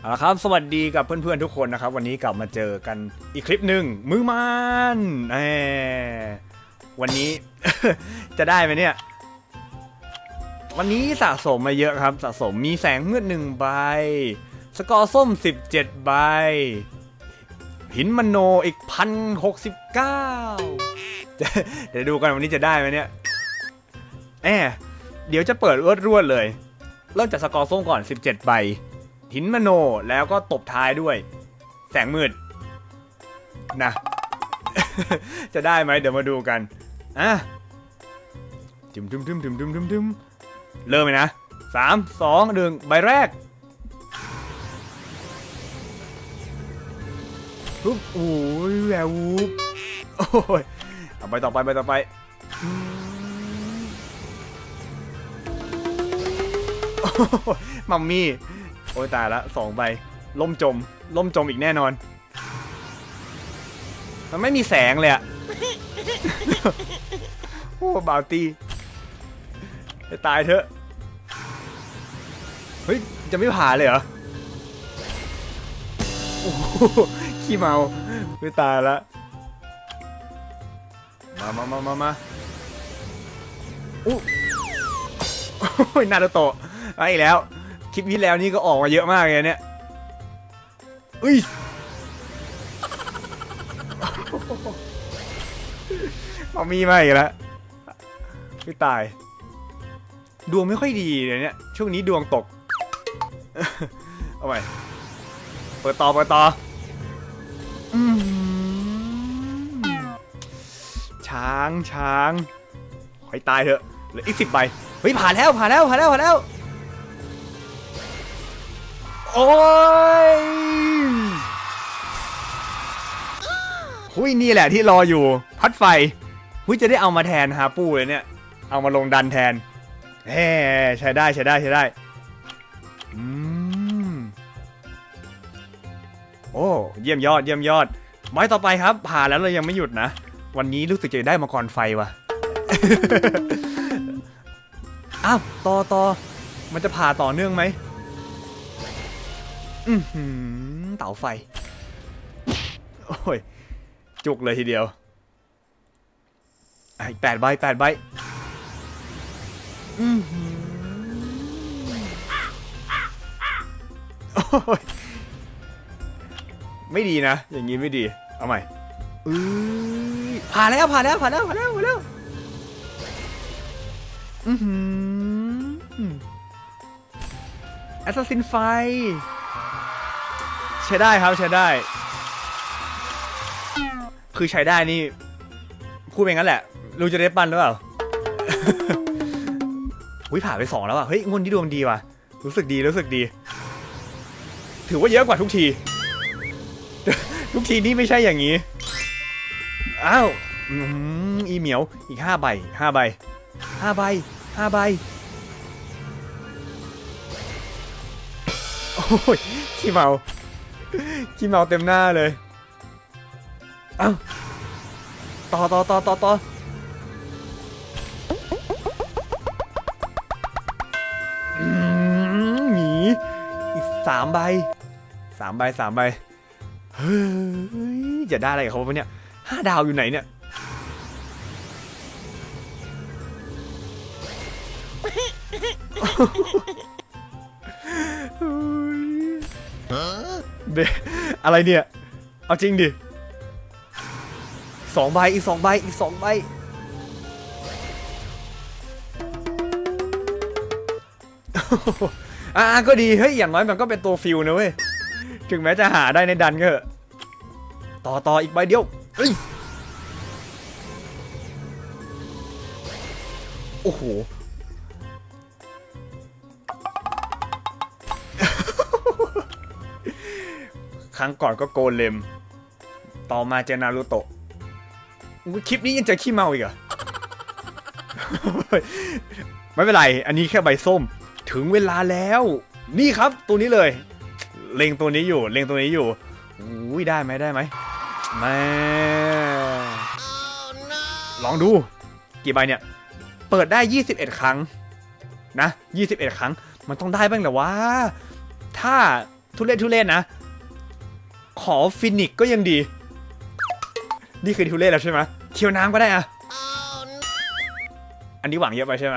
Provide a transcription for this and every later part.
เอาละครับ สวัสดีกับเพื่อนๆทุกคนนะครับ วันนี้กลับมาเจอกันอีกคลิปหนึ่งมือมันแหมวันนี้ จะได้ไหมเนี่ย วันนี้สะสมมาเยอะครับ สะสมมีแสงมืดหนึ่งใบ สกอร์ส้ม 17 ใบ หินมโนอีกพันหกสิบเก้าเดี๋ยวดูกันวันนี้จะได้ไหมเนี่ยแอบเดี๋ยวจะเปิดรวดๆเลย เริ่มจากสกอร์ส้มก่อน 17 ใบ หินมโนแล้วก็ตบท้ายด้วย แสงมืด นะ จะได้ไหมเดี๋ยวมาดูกันอะดึมดึมดึมดึมดึมดึมดึมเริ่มเลยนะสามสองหนึ่งใบแรกปุ๊บโอ้ยแวววูบโอ้ยเอาไปต่อไปไปต่อไปโอ้ยมัมมี่ โอ้ยตายละสองใบล่มจม ล่มจมอีกแน่นอน มันไม่มีแสงเลยอะโอ้บาวตี้จะตายเถอะ เฮ้ย จะไม่ผ่าเลยเหรอ โอ้ขี้เมาไม่ตายละ มามามามามาอู้โอ้ยนารูโตะมาอีกแล้ว คลิปที่แล้วนี่ก็ออกมาเยอะมากเลยเนี่ยอุ้ยเอามีมาอีกแล้วไม่ตาย ดวงไม่ค่อยดีเลยเนี่ยช่วงนี้ดวงตก เอาใหม่เปิดต่อเปิดต่อช้างช้างขอให้ตายเถอะเหลืออีกสิบใบ เฮ้ยผ่านแล้วผ่านแล้วผ่านแล้วผ่านแล้ว โอ้ยหุยนี่แหละที่รออยู่ พัดไฟหุยจะได้เอามาแทนฮาปูเลยเนี่ย เอามาลงดันแทนเฮ้ใช้ได้ใช้ได้ใช้ได้อืมโอ้เยี่ยมยอดเยี่ยมยอดไม้ต่อไปครับ ผ่านแล้วเรายังไม่หยุดนะ วันนี้รู้สึกจะได้มาก่อนไฟว่ะอ้าวต่อต่อมันจะผ่าต่อเนื่องไหม อืเต๋าไฟ โอ้ย จุกเลยทีเดียวอีกแปดใบแปดใบอือหือโอ้ยไม่ดีนะ อย่างนี้ไม่ดี เอาใหม่อือผ่านแล้วผ่านแล้วผ่านแล้วผ่านแล้วผ่านแล้วอือหือแอสซัสซินไฟ ใช้ได้ครับใช้ได้ คือใช้ได้นี่ พูดไปงั้นแหละรู้จะได้ปั้นหรือเปล่าวิผ่านไปสองแล้วอะเฮ้ยงวดนี้ดวงดีว่ะ รู้สึกดีรู้สึกดี ถือว่าเยอะกว่าทุกที ทุกทีนี่ไม่ใช่อย่างนี้ อ้าวอีเหมียวอีกห้าใบห้าใบห้าใบห้าใบโอ้ยขี้เมา ขี้เมาเต็มหน้าเลย เอ้า ต่อต่อต่อต่อต่อมหมีอีกสามใบสามใบสามใบ เฮ้ย จะได้อะไรกับเขาปะเนี่ยห้าดาวอยู่ไหนเนี่ย เบอะไรเนี่ย เอาจริงดิสองใบอีกสองใบอีกสองใบอะก็ดี เฮ้ย อย่างน้อยมันก็เป็นตัวฟิลนะเว้ย ถึงแม้จะหาได้ในดันก็ต่อต่ออีกใบเดียวโอ้โห ครั้งก่อนก็โกเลม ต่อมาเจอนารูโตะคลิปนี้ยังจอขี้เมาอีกเหรอ ไม่เป็นไร อันนี้แค่ใบส้ม ถึงเวลาแล้ว นี่ครับ ตัวนี้เลย เล็งตัวนี้อยู่ เล็งตัวนี้อยู่อุ้ยได้ไหมได้ไหมแม่ลองดู กี่ใบเนี่ย เปิดได้ 21 ครั้ง นะ 21 ครั้ง มันต้องได้บ้างแหละวะ ถ้าทุเรศทุเรศนะ อฟินิกก็ยังดี นี่คือทุเรศแล้วใช่ไหมเคียวน้ำก็ได้อะอันนี้หวังเยอะไปใช่ไหม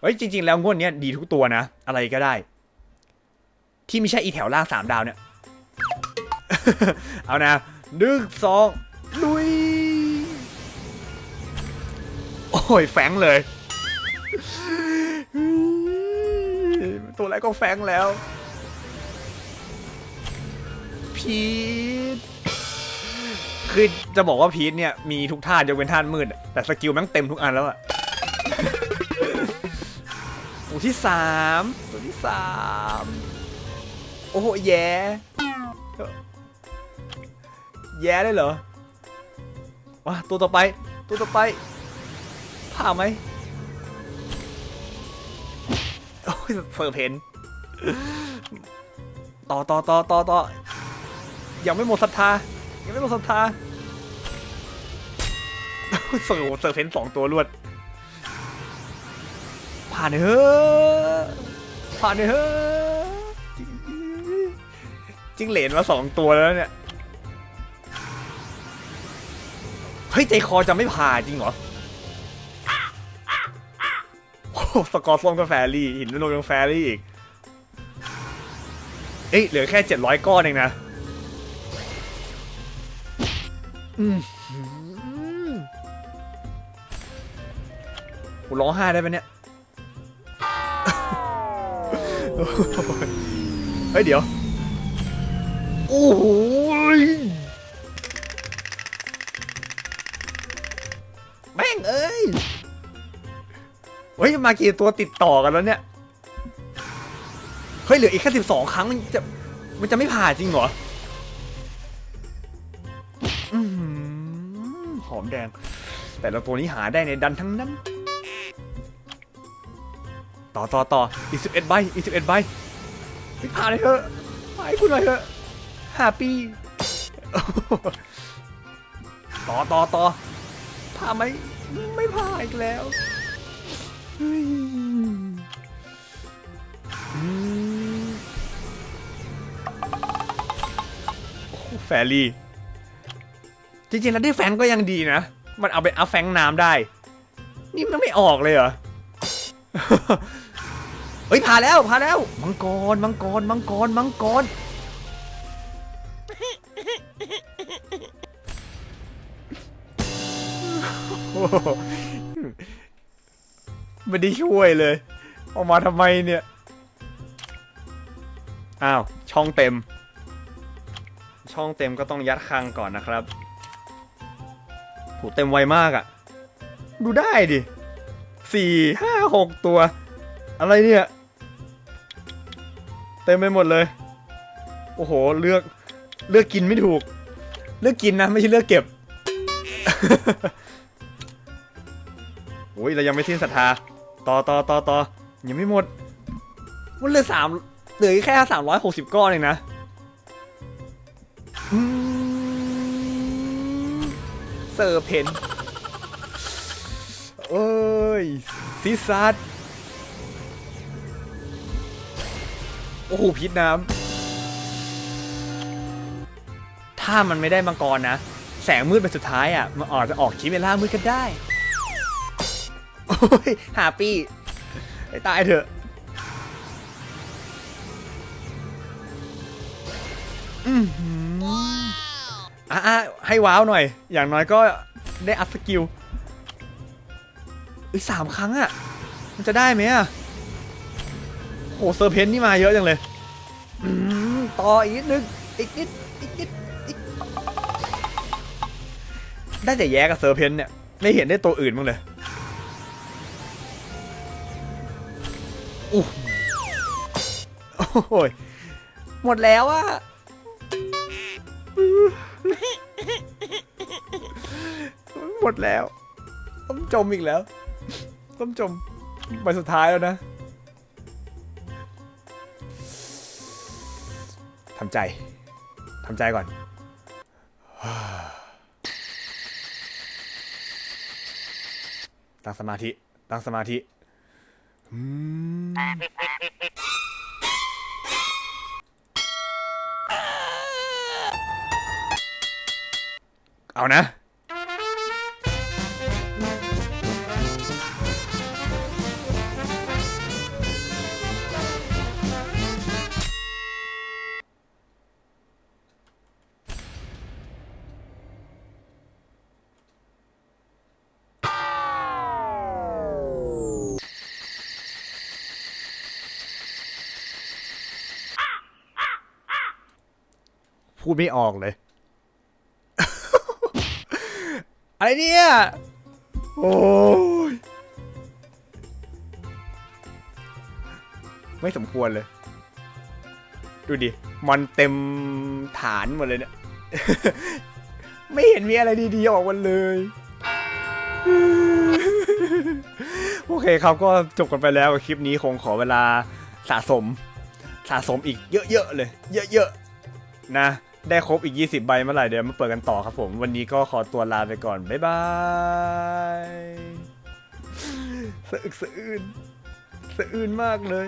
เฮ้ยจริง ๆ แล้วงวดเนี้ยดีทุกตัวนะ อะไรก็ได้ ที่ไม่ใช่อีแถวล่างสามดาวเนี่ย เอานะหนึ่งสองลุย โอ้ยแฟงเลย ตัวแรกก็แฟงแล้ว พีทคือจะบอกว่าพีทเนี่ยมีทุกท่ายกเว้นท่านมืดอะแต่สกิลแม่งเต็มทุกอันแล้วอะตัวที่สามตัวที่สามโอ้โหแย่แย่เลยเหรอมาตัวต่อไป ตัวต่อไปผ่าไหมโอ้ยเฟอร์เพนต่อต่อต่อต่อต่อ ยังไม่หมดศรัทธายังไม่หมดศรัทธาเซอร์เซอร์เพนสองตัวรวด ผ่านเถอผ่านเถอจิ้งเหลนมาสองตัวแล้วเนี่ย เฮ้ย ใจคอจะไม่ผ่าจริงเหรอโอ้โหสกอร์ส้มก็แฟรี่หินนนยังแฟรี่อีก เอ้ยเหลือแค่เจ็ดร้อยก้อนเองนะ อืมกูร้องไห้ได้ไหมเนี่ย เฮ้ยเดี๋ยว โอ้โหยแม่งเอ้ย เฮ้ย มากี่ตัวติดต่อกันแล้วเนี่ย เฮ้ย เหลืออีกแค่สิบสองครั้งมันจะ มันจะไม่ผ่านจริงเหรอ อื้อหือ หอมแดง แต่ละตัวนี้หาได้ในดันทั้งนั้น ต่อต่อต่ออีกสิบเอ็ดใบอีกสิบเอ็ดใบไม่ผ่านเลยเถอะผ่าให้คุณหน่อยเถอะห้าปี้ต่อต่อต่อผ่านไหมไม่ผ่านอีกแล้วโอ้โหแฟรี่ จริงๆแล้วได้แฟงก็ยังดีนะ มันเอาไปอัพแฟงน้ำได้ นี่มันไม่ออกเลยเหรอ เฮ้ยผ่าแล้วผ่าแล้วมังกรมังกรมังกรมังกรโอ้โหไม่ได้ช่วยเลย ออกมาทำไมเนี่ย อ้าว ช่องเต็ม ช่องเต็มก็ต้องยัดคังก่อนนะครับ หเต็มไวมากอะ่ะ ดูได้ดิสี่ห้าหกตัว อะไรเนี่ย เต็มไปหมดเลย โอ้โห เลือกเลือกกินไม่ถูก เลือกกินนะ ไม่ใช่เลือกเก็บโอ้ยเรายังไม่สิ้นศรัทธา ต่อต่อต่อต่อยังไม่หมด มันเหลือสามเหลือแค่สามร้อยหกสิบก้อนเองนะ เซอร์เพนเอ้ยซีซัดโอ้โหพิษน้ำถ้ามันไม่ได้มังกรนะ แสงมืดไปสุดท้ายอะ มันอาจจะออกคิเวล่ามืดก็ได้ โอ้ยหาปี้ไอ้ตายเถอะอือหื อะให้ว้าวหน่อย อย่างน้อยก็ได้อัพสกิลอีกสามครั้งอะ่ะ มันจะได้ไหมอะ่ะโหเซอร์เพนนี่มาเยอะจังเลยอืมต่ออีกนิดนึงอีกนิดอีกนิดอีกได้แต่แย่กับเซอร์เพนเนี่ย ไม่เห็นได้ตัวอื่นบ้งเลยอู้โอ้ยหมดแล้วอะ หมดแล้ว ต้มจมอีกแล้ว ต้มจมใบสุดท้ายแล้วนะทำใจทำใจก่อน ตั้งสมาธิ ตั้งสมาธิเอานะ พูดไม่ออกเลย อะไรเนี่ย โอ้ยไม่สมควรเลย ดูดิมันเต็มฐานหมดเลยเนี่ย ไม่เห็นมีอะไรดีๆออกมาเลยโอเคครับก็จบกันไปแล้วคลิปนี้คงขอเวลาสะสม สะสมอีกเยอะๆเลย เยอะๆนะ ได้ครบอีก 20 ใบเมื่อไหร่เดี๋ยวมาเปิดกันต่อครับผม วันนี้ก็ขอตัวลาไปก่อน บ๊ายบายสะอึกสะอื้นสะอื้นมากเลย